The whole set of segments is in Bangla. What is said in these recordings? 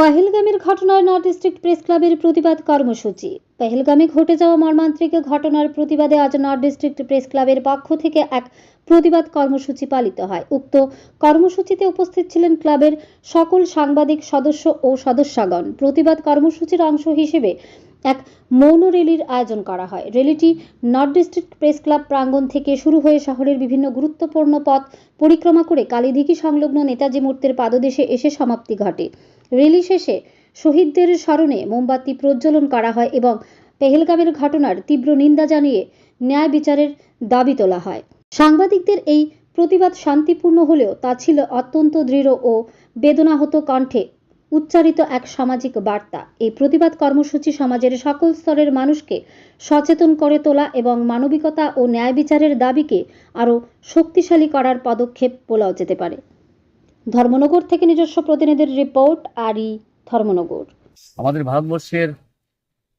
পহেলগামের ঘটনায় নর্থ ডিস্ট্রিক্ট প্রেস ক্লাবের প্রতিবাদ কর্মসূচি। পহেলগামে ঘটে যাওয়া মর্মান্তিক ঘটনার প্রতিবাদে আজ নর্থ ডিস্ট্রিক্ট প্রেস ক্লাবের পক্ষ থেকে এক প্রতিবাদ কর্মসূচি পালিত হয়। উক্ত কর্মসূচিতে উপস্থিত ছিলেন ক্লাবের সকল সাংবাদিক সদস্য ও সদস্যগণ। প্রতিবাদ কর্মসূচির অংশ হিসেবে এক মৌন র্যালির আয়োজন করা হয়। র্যালিটি নর্থ ডিস্ট্রিক্ট প্রেস ক্লাব প্রাঙ্গণ থেকে শুরু হয়ে শহরের বিভিন্ন গুরুত্বপূর্ণ পথ পরিক্রমা করে কালীদিঘি সংলগ্ন নেতাজি মূর্তির পাদদেশে এসে সমাপ্তি ঘটে। র্যালি শেষে শহীদদের স্মরণে মোমবাতি প্রজ্বলন করা হয় এবং পেহেলগামের ঘটনার তীব্র নিন্দা জানিয়ে ন্যায় বিচারের দাবি তোলা হয়। সাংবাদিকদের এই প্রতিবাদ শান্তিপূর্ণ হলেও তা ছিল অত্যন্ত দৃঢ় ও বেদনাহত কণ্ঠে উচ্চারিত এক সামাজিক বার্তা। এই প্রতিবাদ কর্মসূচি সমাজের সকল স্তরের মানুষকে সচেতন করে তোলা এবং মানবিকতা ও ন্যায় বিচারের দাবিকে আরও শক্তিশালী করার পদক্ষেপ বলাও যেতে পারে। ধর্মনগর থেকে নিজস্ব প্রতিনিধির রিপোর্ট, আরই ধর্মনগর। আমাদের ভারতবর্ষের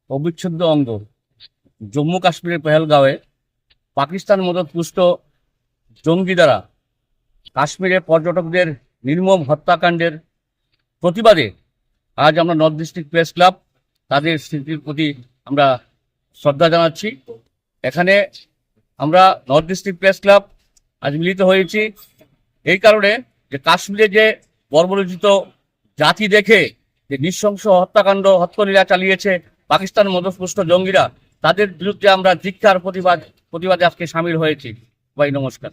অবিচ্ছেদ্য অঙ্গ জম্মু কাশ্মীরের পেহেলগাঁওয়ে পাকিস্তান মদত পুষ্ট জঙ্গি দ্বারা কাশ্মীরে পর্যটকদের নির্মম হত্যাকাণ্ডের প্রতিবাদে আজ আমরা নর্থ ডিস্ট্রিক্ট প্রেস ক্লাব তাদের স্মৃতির প্রতি আমরা শ্রদ্ধা জানাচ্ছি। এখানে আমরা নর্থ ডিস্ট্রিক্ট প্রেস ক্লাব আজ মিলিত হয়েছি এই কারণে যে কাশ্মীরে যে বর্বরচিত জাতি দেখে যে নৃশংস হত্যাকাণ্ড হত্যলীলা চালিয়েছে পাকিস্তান মদস্পুষ্ট জঙ্গিরা, তাদের বিরুদ্ধে আমরা ধিক্ষার প্রতিবাদ, প্রতিবাদে আজকে সামিল হয়েছি। ভাই, নমস্কার।